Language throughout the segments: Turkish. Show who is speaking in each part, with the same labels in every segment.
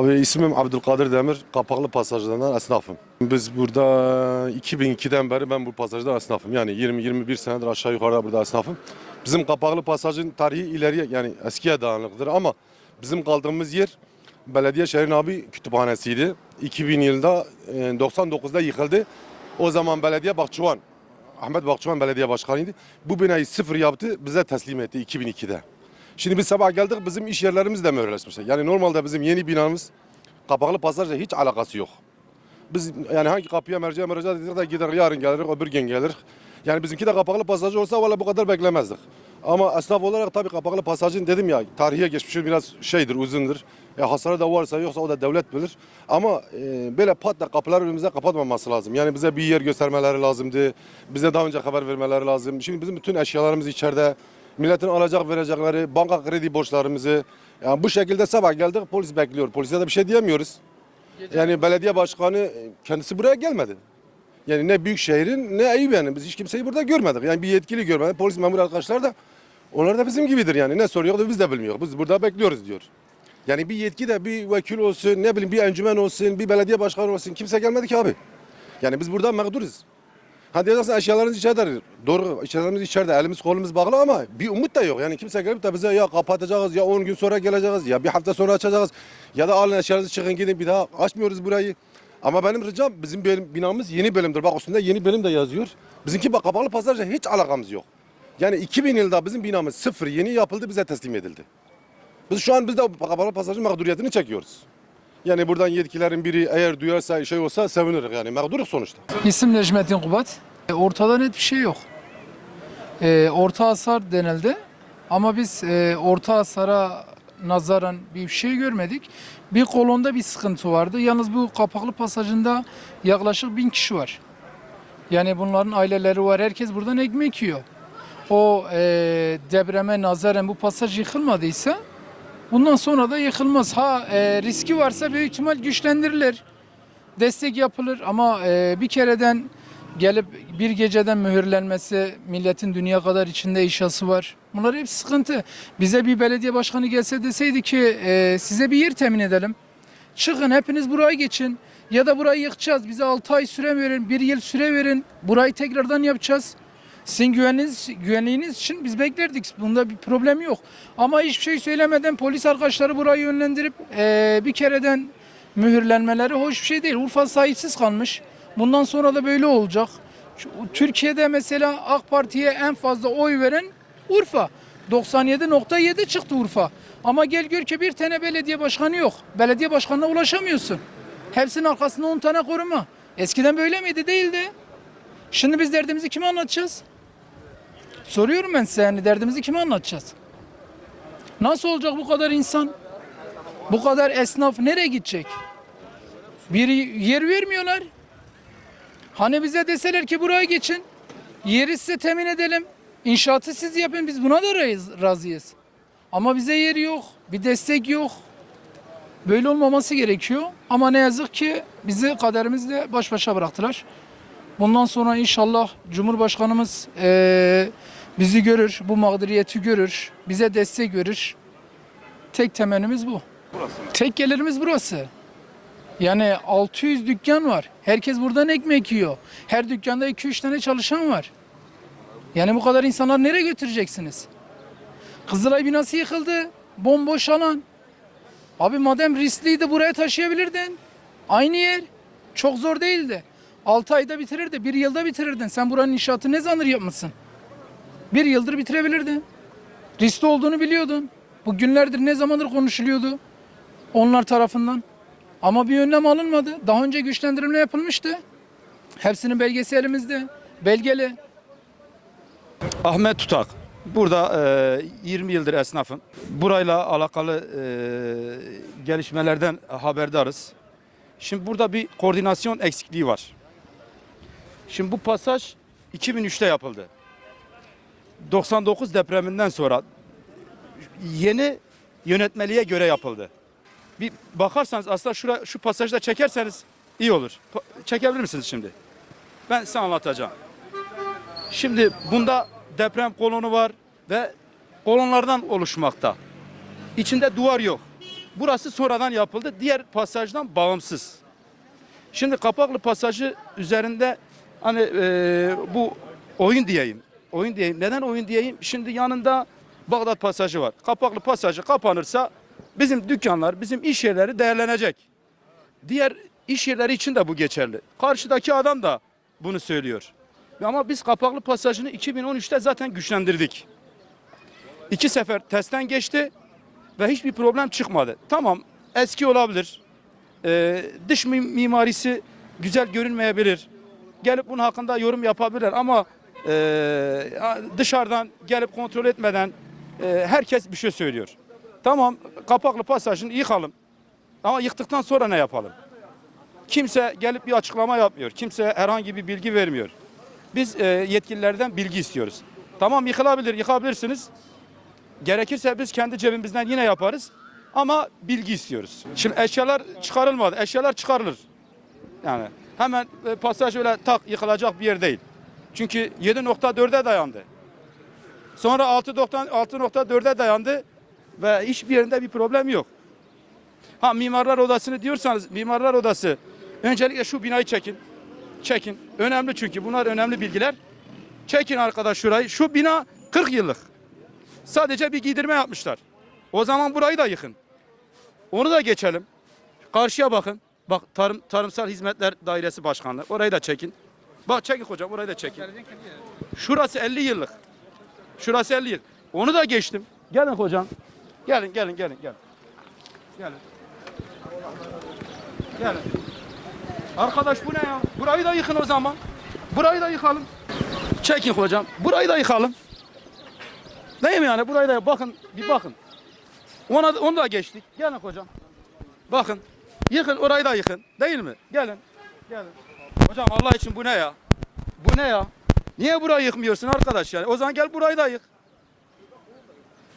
Speaker 1: Abi ismim Abdülkadir Demir, Kapaklı Pasajlarından esnafım. Biz burada 2002'den beri ben bu pasajda esnafım. Yani 20-21 senedir aşağı yukarı burada esnafım. Bizim Kapaklı Pasajın tarihi ileriye yani eskiye dayanıklıdır ama bizim kaldığımız yer Belediye Şehrin abi kütüphanesiydi. 2000 yılında e, 99'da yıkıldı. O zaman belediye Bahçıvan, Ahmet Bahçıvan belediye başkanıydı. Bu binayı sıfır yaptı, bize teslim etti 2002'de. Şimdi biz sabah geldik bizim iş yerlerimiz de mühürleşmişler. Yani normalde bizim yeni binamız kapaklı pasajla hiç alakası yok. Biz yani hangi kapıya merceğe merceğe dedik de gider yarın geliriz öbür gün geliriz. Yani bizimki de kapaklı pasaj olsa valla bu kadar beklemezdik. Ama esnaf olarak tabii kapaklı pasajın dedim ya tarihe geçmişi biraz şeydir uzundur. Ya hasarı da varsa yoksa o da devlet bilir. Ama e, böyle pat da kapılar önümüze kapatmaması lazım. Yani bize bir yer göstermeleri lazımdı. Bize daha önce haber vermeleri lazım. Şimdi bizim bütün eşyalarımız içeride. Milletin alacak verecekleri, banka kredi borçlarımızı. Yani bu şekilde sabah geldik polis bekliyor. Polise de bir şey diyemiyoruz. Yani belediye başkanı e, kendisi buraya gelmedi. Yani ne büyük şehrin ne Eyüp'ün. Biz hiç kimseyi burada görmedik. Yani bir yetkili görmedik. Polis memur arkadaşlar da onlar da bizim gibidir yani. Ne soruyor da biz de bilmiyoruz. Biz burada bekliyoruz diyor. Yani bir yetki de bir vekil olsun, ne bileyim bir encümen olsun, bir belediye başkanı olsun. Kimse gelmedi ki abi. Yani biz burada mağduruz. Ha diyeceksin eşyalarınız içeride. Doğru eşyalarımız içeride. Elimiz kolumuz bağlı ama bir umut da yok. Yani kimse gelip de bize ya kapatacağız ya 10 gün sonra geleceğiz ya bir hafta sonra açacağız ya da alın eşyalarınızı çıkın gidin bir daha açmıyoruz burayı. Ama benim ricam bizim binamız yeni bölümdür. Bak üstünde yeni bölüm de yazıyor. Bizimki bak kapalı pazarca hiç alakamız yok. Yani 2000 yılda bizim binamız sıfır yeni yapıldı bize teslim edildi. Biz şu an biz de kapalı pazarcı mağduriyetini çekiyoruz. Yani buradan yetkililerin biri eğer duyarsa şey olsa seviniriz yani mağduruz sonuçta.
Speaker 2: İsim Necmettin Kubat. E, Ortada net bir şey yok. E, orta hasar denildi ama biz e, orta hasara nazaran bir şey görmedik. Bir kolonda bir sıkıntı vardı. Yalnız bu kapaklı pasajında yaklaşık bin kişi var. Yani bunların aileleri var. Herkes buradan ekmek yiyor. O e, depreme nazaran bu pasaj yıkılmadıysa bundan sonra da yıkılmaz. Ha e, riski varsa büyük ihtimal güçlendirilir destek yapılır ama e, bir kereden gelip bir geceden mühürlenmesi milletin dünya kadar içinde işası var. Bunlar hep sıkıntı. Bize bir belediye başkanı gelse deseydi ki e, size bir yer temin edelim. Çıkın hepiniz buraya geçin. Ya da burayı yıkacağız. Bize 6 ay süre verin, bir yıl süre verin. Burayı tekrardan yapacağız. Sizin güveniniz, güvenliğiniz için biz beklerdik. Bunda bir problem yok. Ama hiçbir şey söylemeden polis arkadaşları burayı yönlendirip e, bir kereden mühürlenmeleri hoş bir şey değil. Urfa sahipsiz kalmış. Bundan sonra da böyle olacak. Türkiye'de mesela AK Parti'ye en fazla oy veren Urfa. 97.7 çıktı Urfa. Ama gel gör ki bir tane belediye başkanı yok. Belediye başkanına ulaşamıyorsun. Hepsinin arkasında 10 tane koruma. Eskiden böyle miydi? Değildi. Şimdi biz derdimizi kime anlatacağız? Soruyorum ben size yani derdimizi kime anlatacağız? Nasıl olacak bu kadar insan? Bu kadar esnaf nereye gidecek? Bir yer vermiyorlar. Hani bize deseler ki buraya geçin. Yeri size temin edelim. İnşaatı siz yapın biz buna da razı- razıyız. Ama bize yer yok. Bir destek yok. Böyle olmaması gerekiyor. Ama ne yazık ki bizi kaderimizle baş başa bıraktılar. Bundan sonra inşallah Cumhurbaşkanımız eee, bizi görür, bu mağduriyeti görür, bize destek verir. Tek temennimiz bu. Tek gelirimiz burası. Yani 600 dükkan var. Herkes buradan ekmek yiyor. Her dükkanda 2-3 tane çalışan var. Yani bu kadar insanlar nereye götüreceksiniz? Kızılay binası yıkıldı. Bomboş alan. Abi madem riskliydi buraya taşıyabilirdin. Aynı yer. Çok zor değildi. 6 ayda bitirirdi. Bir yılda bitirirdin. Sen buranın inşaatı ne zamandır yapmışsın? Bir yıldır bitirebilirdin. Riskli olduğunu biliyordun. Bu günlerdir ne zamandır konuşuluyordu onlar tarafından. Ama bir önlem alınmadı. Daha önce güçlendirilme yapılmıştı. Hepsinin belgesi elimizde. Belgeli.
Speaker 3: Ahmet Tutak. Burada e, 20 yıldır esnafım. Burayla alakalı e, gelişmelerden haberdarız. Şimdi burada bir koordinasyon eksikliği var. Şimdi bu pasaj 2003'te yapıldı. 99 depreminden sonra yeni yönetmeliğe göre yapıldı. Bir bakarsanız aslında şura, şu pasajda çekerseniz iyi olur. Pa- Çekebilir misiniz şimdi? Ben size anlatacağım. Şimdi bunda deprem kolonu var ve kolonlardan oluşmakta. İçinde duvar yok. Burası sonradan yapıldı. Diğer pasajdan bağımsız. Şimdi Kapaklı pasajı üzerinde hani e, bu oyun diyeyim. Oyun diyeyim. Neden oyun diyeyim? Şimdi yanında Bağdat pasajı var. Kapaklı pasajı kapanırsa bizim dükkanlar, bizim iş yerleri değerlenecek. Diğer iş yerleri için de bu geçerli. Karşıdaki adam da bunu söylüyor. Ama biz kapaklı pasajını 2013'te zaten güçlendirdik. İki sefer testten geçti ve hiçbir problem çıkmadı. Tamam eski olabilir. Ee, dış mi- mimarisi güzel görünmeyebilir. Gelip bunun hakkında yorum yapabilirler ama dışarıdan gelip kontrol etmeden e, herkes bir şey söylüyor. Tamam kapaklı pasajını yıkalım. Ama yıktıktan sonra ne yapalım? Kimse gelip bir açıklama yapmıyor. Kimse herhangi bir bilgi vermiyor. Biz e, yetkililerden bilgi istiyoruz. Tamam yıkılabilir, yıkabilirsiniz. Gerekirse biz kendi cebimizden yine yaparız. Ama bilgi istiyoruz. Şimdi eşyalar çıkarılmadı. Eşyalar çıkarılır. Yani hemen e, pasaj öyle tak yıkılacak bir yer değil. Çünkü 7.4'e dayandı. Sonra 6.4 6.4'e dayandı ve hiçbir yerinde bir problem yok. Ha mimarlar odasını diyorsanız mimarlar odası öncelikle şu binayı çekin. Çekin. Önemli çünkü bunlar önemli bilgiler. Çekin arkadaş şurayı. Şu bina 40 yıllık. Sadece bir giydirme yapmışlar. O zaman burayı da yıkın. Onu da geçelim. Karşıya bakın. Bak tarım tarımsal hizmetler dairesi başkanlığı. Orayı da çekin. Bak çekin hocam orayı da çekin. Şurası 50 yıllık. Şurası 50 yıl. Onu da geçtim. Gelin hocam. Gelin gelin gelin gelin. Gelin. Gelin. Arkadaş bu ne ya? Burayı da yıkın o zaman. Burayı da yıkalım. Çekin hocam. Burayı da yıkalım. Değil mi yani? Burayı da bakın bir bakın. Ona onu da geçtik. Gelin hocam. Bakın. Yıkın orayı da yıkın. Değil mi? Gelin. Gelin. Hocam Allah için bu ne ya? Bu ne ya? Niye burayı yıkmıyorsun arkadaş yani? O zaman gel burayı da yık.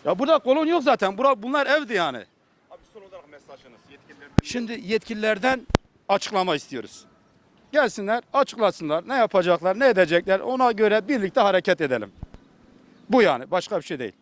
Speaker 3: Ya burada kolon yok zaten. Bura, bunlar evdi yani.
Speaker 1: Abi son olarak mesajınız yetkililerden.
Speaker 3: Şimdi yetkililerden açıklama istiyoruz. Gelsinler, açıklasınlar. Ne yapacaklar, ne edecekler ona göre birlikte hareket edelim. Bu yani başka bir şey değil.